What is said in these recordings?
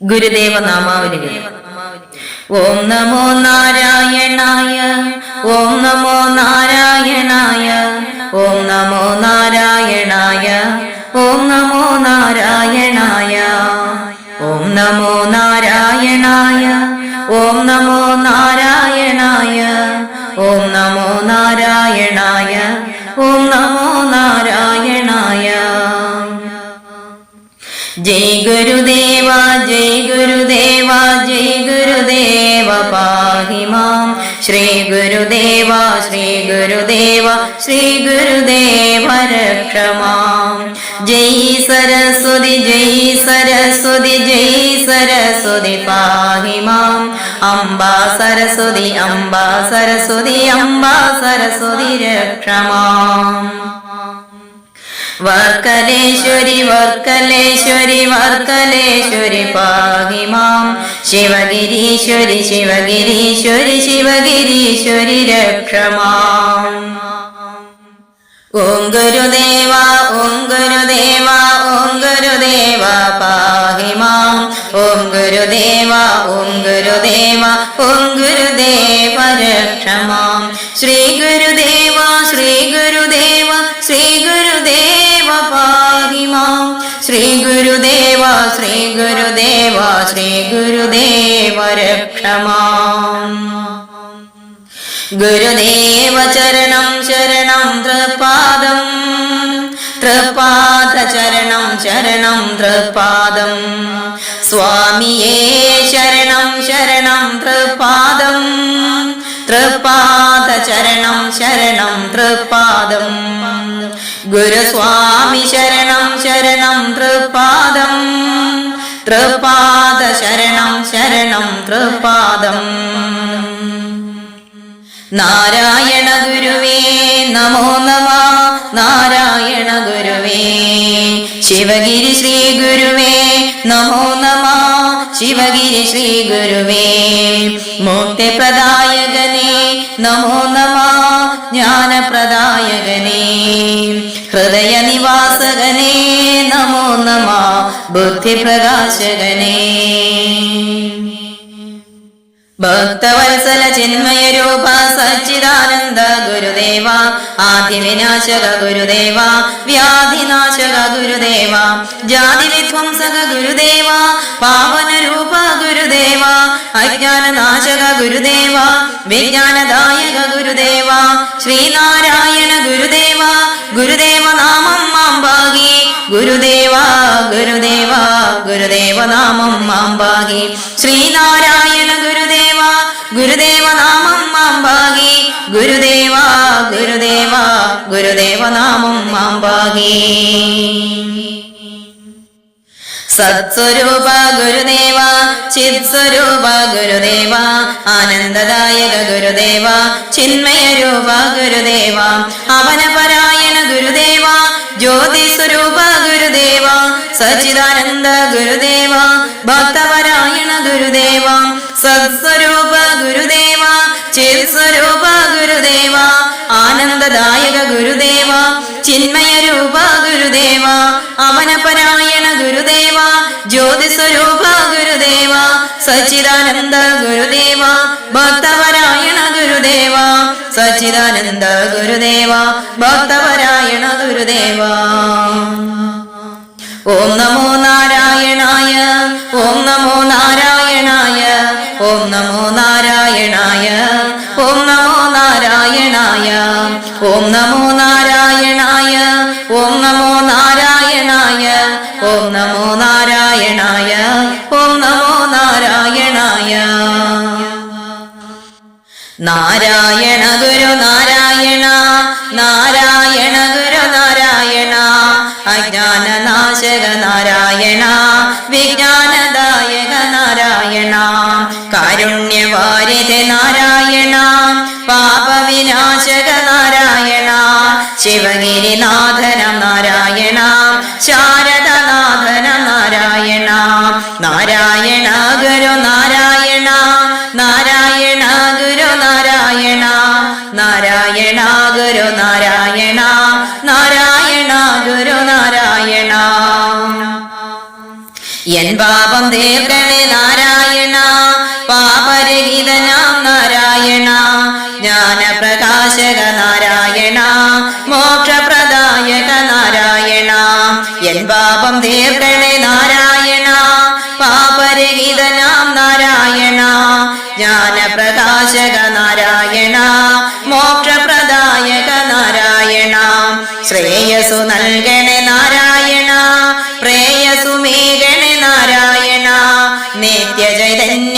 ഗുരുദേവ നാമാവലികൾ. ഓം നമോ നാരായണായ ഓം നമോ നാരായണായ ഓം നമോ നാരായണായ ഓം നമോ നാരായണായ ഓം നമോ നാരായണായ ഓം നമോ നാരായണായ ഓം നമോ നാരായണായ ഓം നമോ ജയ് ഗുരുദേവ ജയ് ഗുരുദേവ പാഹിമാം ശ്രീ ഗുരുദേവ ശ്രീ ഗുരുദേവ ശ്രീ ഗുരുദേവ രക്ഷമാം ജയ് സരസ്വതി ജയ് സരസ്വതി ജയ് സരസ്വതി പാഹിമാം അംബാ സരസ്വതി അംബാ സരസ്വതി അംബാ സരസ്വതി രക്ഷമാം വർക്കലേശ്വരി വർക്കലേശ്വരി വർക്കലേശ്വരി പാഹിമാം ശിവഗിരീശ്വരി ശിവഗിരീശ്വരി ശിവഗിരീശ്വരി രക്ഷമാം ഓം ഗുരുദേവ ഓം ഗുരുദേവ ഓം ഗുരുദേവ പാഹിമാം ഓം ഗുരുദേവ ഓം ഗുരുദേവ ഓം ഗുരുദേവ രക്ഷമാം ഗുരുദേവ ശ്രീ ഗുരുദേവ രക്ഷമാം. ഗുരുദേവ ചരണം ശരണം തൃപാദം. തൃപാദ ചരണം ശരണം തൃപാദം. സ്വാമിയേ ശരണം ശരണം തൃപാദം. തൃപാദ ചരണം ശരണം തൃപാദം. ഗുരുസ്വാമി ശരണം ശരണം തൃപാദം. തൃപാദ ശരണം ശരണം തൃപാദം നാരായണ ഗുരുവേ നമോ നമ. നാരായണ ഗുരുവേ ശിവഗിരി ശ്രീ ഗുരുവേ നമോ നമ. ശിവഗിരി ശ്രീ ഗുരുവേ മുക്തിപ്രദായകനേ നമോ നമ. ജ്ഞാനപ്രദായകനേ ബുദ്ധിപ്രകാശകനേ. ഭക്തവത്സല ചിന്മയ രൂപ സച്ചിദാനന്ദ ഗുരുദേവ ആദിവിനാശക ഗുരുദേവ വ്യാധിനാശക ഗുരുദേവ ജാതി വിധ്വംസക ഗുരുദേവ പാവന രൂപ ഗുരുദേവ അജ്ഞാനനാശക ഗുരുദേവ വിജ്ഞാനദായക ഗുരുദേവ ശ്രീനാരായണ ഗുരുദേവ ഗുരുദേവ നാമം മാമ്പാകി ഗുരുദേവ ഗുരുദേവ ഗുരുദേവ നാമം മാമ്പാകി. ശ്രീനാരായണ ഗുരുദേവ ഗുരുദേവ നാമം മാമ്പാകി. ഗുരുദേവ ഗുരുദേവ ഗുരുദേവ നാമം മാമ്പാകി. സത്സ്വരൂപ ഗുരുദേവ ചിത്സ്വരൂപ ഗുരുദേവ ആനന്ദദായക ഗുരുദേവ ചിന്മയ രൂപ ഗുരുദേവ അവനപരായണ ഗുരുദേവ ജ്യോതി സ്വരൂപ ഗുരുദേവ സച്ചിദാനന്ദ ഗുരുദേവ ഭക്തപരായണ ഗുരുദേവ സത്സ്വരൂപ ഗുരുദേവ ചിത്സ്വരൂപ ഗുരുദേവ ആനന്ദദായക ഗുരുദേവ ചിന്മയ രൂപ ഗുരുദേവ അവനപരായണ ഗുരുദേവ ജ്യോതിസ്വരൂപ ഗുരുദേവ സച്ചിദാനന്ദ ഗുരുദേവ ഭക്തപരായണ ഗുരുദേവ സച്ചിദാനന്ദ ഗുരുദേവ ഭക്തപരായണ ഗുരുദേവ. ഓം നമോ നാരായണായ ഓം നമോ നാരായണായ ഓം നമോ നാരായണായ ഓം നമോ നാരായണായ ഓം നമോ നാരായണായ ഓം നമോ നാരായണായ ഓം നമോ നാരായണായ ഓം നമോ നാരായണായ. നാരായണ ഗുരു നാരായണ കാരുണ്യവാരിധ നാരായണ പാപവിനാശക നാരായണ ശിവഗിരിനാഥന നാരായണ ശാരദനാഥന നാരായണ നാരായണ ഗുരു നാരായണ നാരായണ ഗുരു നാരായണ നാരായണ ഗുരു നാരായണ നാരായണ ഗുരു നാരായണ. എൻ പാപം തീർക്കണേ നാരായണ മോക്ഷപ്രദായക നാരായണ. എൻ പാപം തീർക്കണേ നാരായണ പാപരഹിതനാം നാരായണ. ജ്ഞാനപ്രകാശക നാരായണ മോക്ഷപ്രദായക നാരായണ. ശ്രേയസു നൽകണേ നാരായണ പ്രേയസു മേഘണേ നാരായണ. നിത്യചൈതന്യന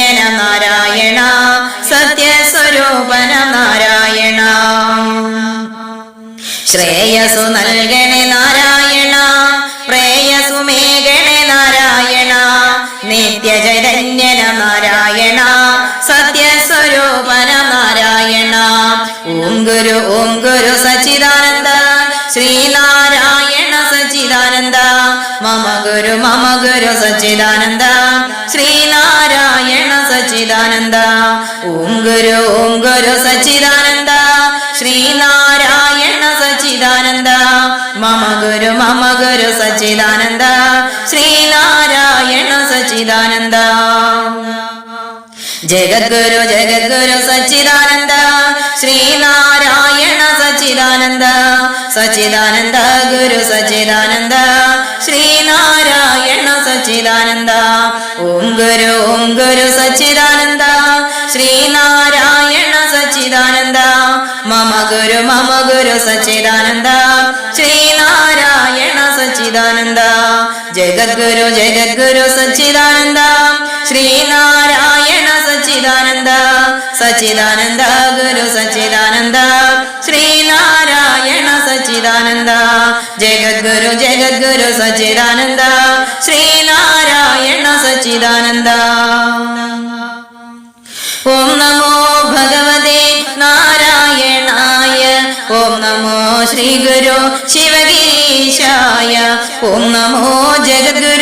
ശ്രേയസു നൽകണേ നാരായണ പ്രേയസു മേഘണേ നാരായണ നിത്യചൈതന്യന നാരായണ സത്യസ്വരൂപന നാരായണ. ഓം ഗുരു ഓം ഗുരു സച്ചിദാനന്ദ ശ്രീനാരായണ സച്ചിദാനന്ദ മമ ഗുരു മമ ഗുരു സച്ചിദാനന്ദ ശ്രീനാരായണ സച്ചിദാനന്ദ. ഓം ഗുരു ഓം ഗുരു സച്ചിദാനന്ദ ശ്രീനാരായണ സച്ചിദാനന്ദ മമ ഗുരു മമ ഗുരു സച്ചിദാനന്ദ ശ്രീനാരായണ സച്ചിദാനന്ദ. ജഗദ്ഗുരു ജഗദ്ഗുരു സച്ചിദാനന്ദ ശ്രീനാരായണ സച്ചിദാനന്ദ സച്ചിദാനന്ദ ഗുരു സച്ചിദാനന്ദ. ശ്രീനാരായണ സച്ചിദാനന്ദ. ഓം ഗുരു ഓം ഗുരു സച്ചിദാനന്ദ. ശ്രീനാരായണ സച്ചിദാനന്ദ. മമ ഗുരു മമ ഗുരു സച്ചിദാനന്ദ. ശ്രീനാരായണ സച്ചിദാനന്ദ. ജഗദ്ഗുരു ജഗദ്ഗുരു സച്ചിദാനന്ദ. ശ്രീനാരായണ സച്ചിദാനന്ദ. സച്ചിദാനന്ദ ഗുരു സച്ചിദാനന്ദ. സച്ചിദാനന്ദ. ജഗദ്ഗുരു ജഗദ്ഗുരു സച്ചിദാനന്ദ. ശ്രീനാരായണ സച്ചിദാനന്ദ. ഓം നമോ ഭഗവതേ നാരായണായ. ഓം നമോ ശ്രീ ഗുരു ശിവഗീശായ. ഓം നമോ ജഗദ്ഗുരു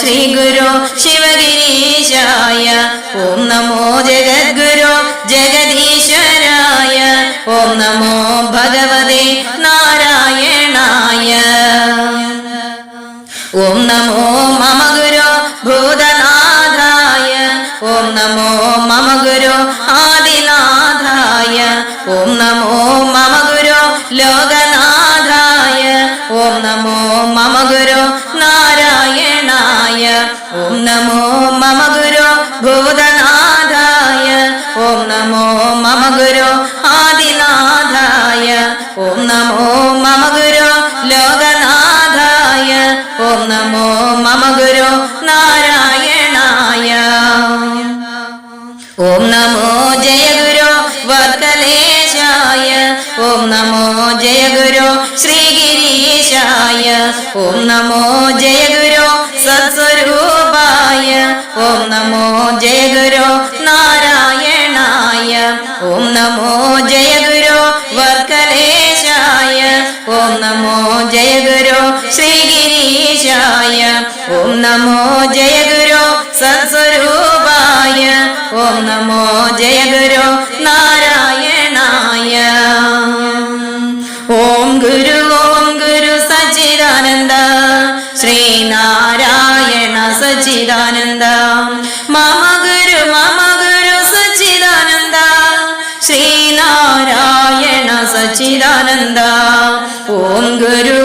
ശ്രീ ഗുരു ശിവഗിരീശായ. ഓം നമോ ജഗദ്ഗുരു ജഗദീശ്വരായ. ഓം നമോ ഭഗവതേ നാരായണായ. ഓം നമോ മമ ഗുരു ഭൂതനാഥായ. ഓം നമോ മമ ഗുരു ആദിനാഥായ. ഓം നമോ മമ ഗുരു ലോകനാഥായ. ഓം നമോ മമ ഗുരു സത്സ്വരൂപായ ഓം നമോ ജയ ജയഗുരോ സത്സ്വരൂപായ. ഓം നമോ ജയ ജയഗുരോ നാരായണായ. ഓം നമോ ജയ ജയഗുരോ വർക്കലേശായ. ഓം നമോ ജയ ജയഗുരോ ശ്രീഗിരീശായ. ഓം നമോ ജയ ജയഗുരോ സത്സ്വരൂപായ. ഓം നമോ ജയ ജയഗുരോ നാരായ ഗോവിന്ദ ഓം ഗുരു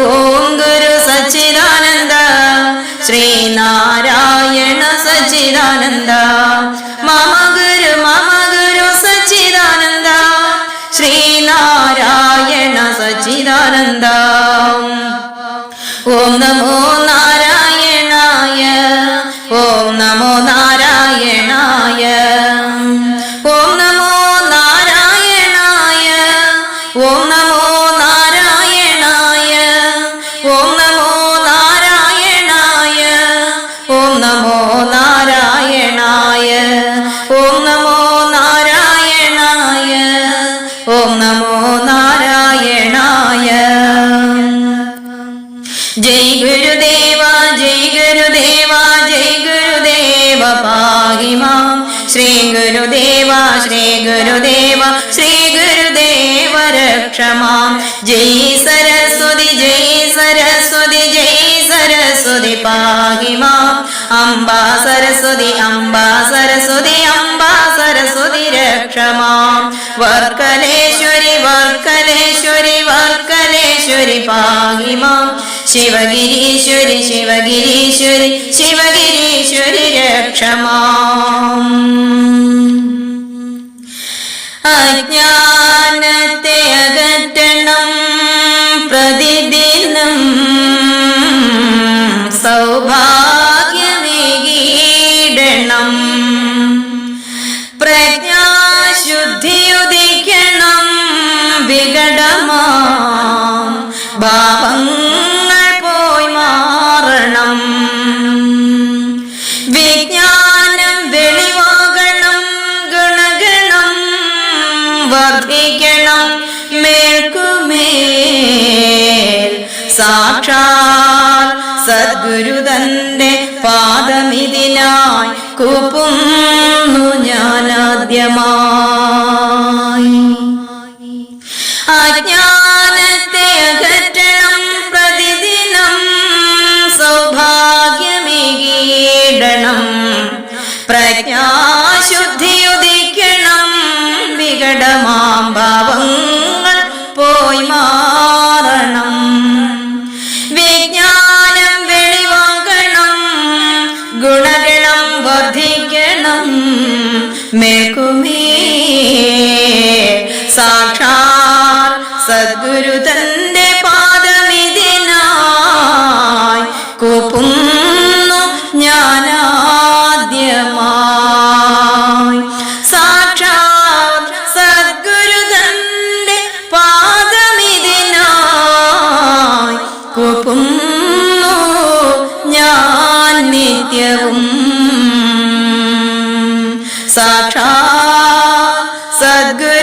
ജയ് ഗുരുദേവ ജയ് ഗുരുദേവ ജയ് ഗുരുദേവ പാഹിമാം. ശ്രീ ഗുരുദേവ ശ്രീ ഗുരുദേവ ശ്രീ ഗുരുദേവ രക്ഷമാ. ജയ് സരസ്വതി ജയ് സരസ്വതി ജയ് സരസ്വതി പാഹിമാം. അംബാ സരസ്വതി അംബാ സരസ്വതി അംബാ സരസ്വതി രക്ഷമാം. വർക്കലേശ്വരി വർക്കലേശ്വരി വർക്കലേശ്വരി പാഹിമാം. ശിവഗിരീശ്വരി ശിവഗിരീശ്വരി ശിവഗിരീശ്വരി രക്ഷമാം. അജ്ഞാനത്തെ അകറ്റണം. വർദ്ധിക്കണം. മേൽക്കുമേൽ സാക്ഷാൽ സദ്ഗുരു തന്റെ പാദമിതിനായി കൂപ്പുന്നു ഞാനാദ്യമായി. സദ്ഗുരു തന്റെ പാദമിതിനായി കൂപ്പുന്നു ഞാനാദ്യമായി സാക്ഷാ സദ്ഗുരു തന്റെ പാദമിതിനായി കൂപ്പുന്നു ഞാൻ നിത്യവും. സാക്ഷാ സദ്ഗുരുനാഥന്റെ